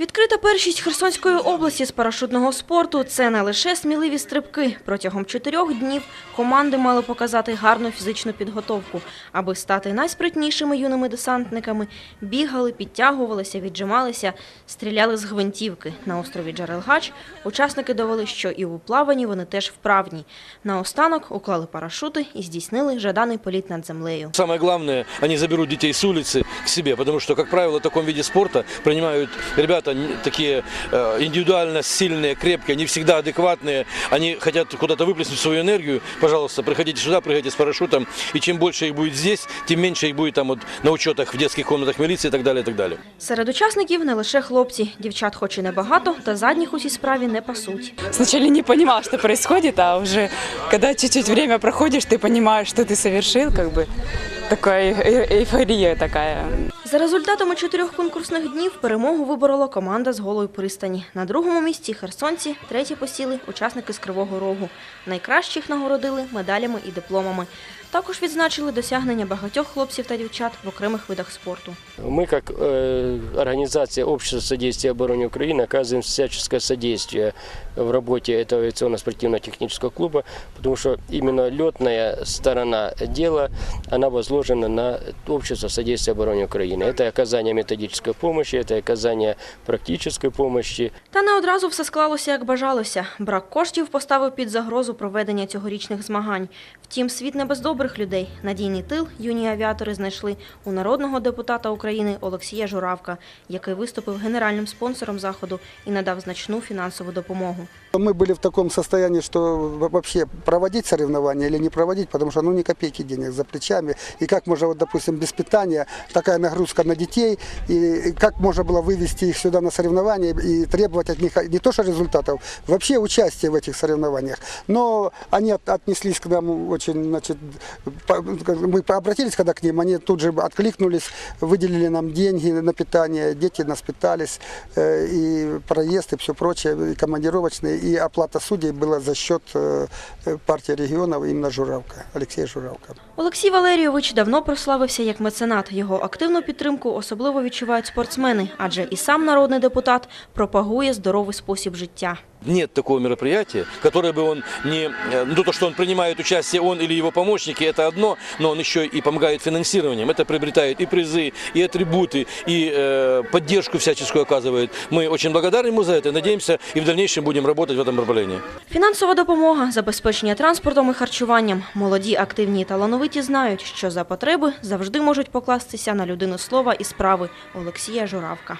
Відкрита першість Херсонської області з парашутного спорту – це не лише сміливі стрибки. Протягом чотирьох днів команди мали показати гарну фізичну підготовку. Аби стати найспритнішими юними десантниками, бігали, підтягувалися, віджималися, стріляли з гвинтівки. На острові Джарелгач учасники довели, що і у плаванні вони теж вправні. Наостанок уклали парашути і здійснили жаданий політ над землею. Самое главное, они заберут детей с улицы к себе, потому что, как правило, в таком виде спорта принимают ребята не- такие э, индивидуально сильные, крепкие, не всегда адекватные. Они хотят куда-то выплеснуть свою энергию. Пожалуйста, приходите сюда, приходите с парашютом. И чем больше их будет здесь, тем меньше их будет там вот на учетах в детских комнатах милиции и так далее, и так далее. Серед учасників не лише хлопці. Дівчат хоч і небагато, та задніх у цій справі не пасуть. Сначала не понимал, что происходит, а уже когда чуть-чуть время проходишь, ты понимаешь, что ты совершил, как бы такая э- эйфория такая. За результатами чотирьох конкурсних днів перемогу виборола команда з голої пристані. На другому місці херсонці, треті посіли учасники з Кривого Рогу. Найкращих нагородили медалями і дипломами. Також відзначили досягнення багатьох хлопців та дівчат в окремих видах спорту. Мы, как э, организация Общества содействия обороне Украины, оказываем всяческое содействие в работе этого авиационно-спортивно-технического клуба, потому что именно летная сторона дела, она возложена на Общество содействия обороне Украины. Это оказание методической помощи, это оказание практической помощи, Та не одразу все склалося, як бажалося. Брак коштів поставив під загрозу проведення цьогорічних змагань. Втім, світ не без добрих людей. Надійний тил юні авіатори знайшли у народного депутата України Олексія Журавка, який виступив генеральним спонсором заходу і надав значну фінансову допомогу. Мы были в таком состоянии, что во- вообще проводить соревнования или не проводить, потому что ну ни копейки денег за плечами. И как можно, вот, допустим, без питания, такая нагрузка на детей, и как можно было вывести их сюда на соревнования и требовать от них не то что результатов, вообще участия в этих соревнованиях. Но они от- отнеслись к нам очень, значит, по- мы обратились когда к ним, они тут же откликнулись, выделили нам деньги на питание, дети нас питались, э, и проезд, и все прочее, и командировочные, и оплата судей была за счет э, партии регионов, именно Журавка, Алексея Журавка. Олексій Валерійович давно прославився як меценат. Його активну підтримку особливо відчувають спортсмени, адже і сам народний депутат пропагує здоровий спосіб життя Нет такого мероприятия, которое бы он не... э, Ну, то, что он принимает участие, он или его помощники, это одно, но он еще и помогает финансированием. Это приобретает и призы, и атрибуты, и э, поддержку всяческую оказывает. Мы очень благодарны ему за это и надеемся, и в дальнейшем будем работать в этом направлении. Фінансова допомога, забезпечення транспортом і харчуванням. Молоді, активні і талановиті знають, що за потреби завжди можуть покластися на людину слова і справи Олексія Журавка.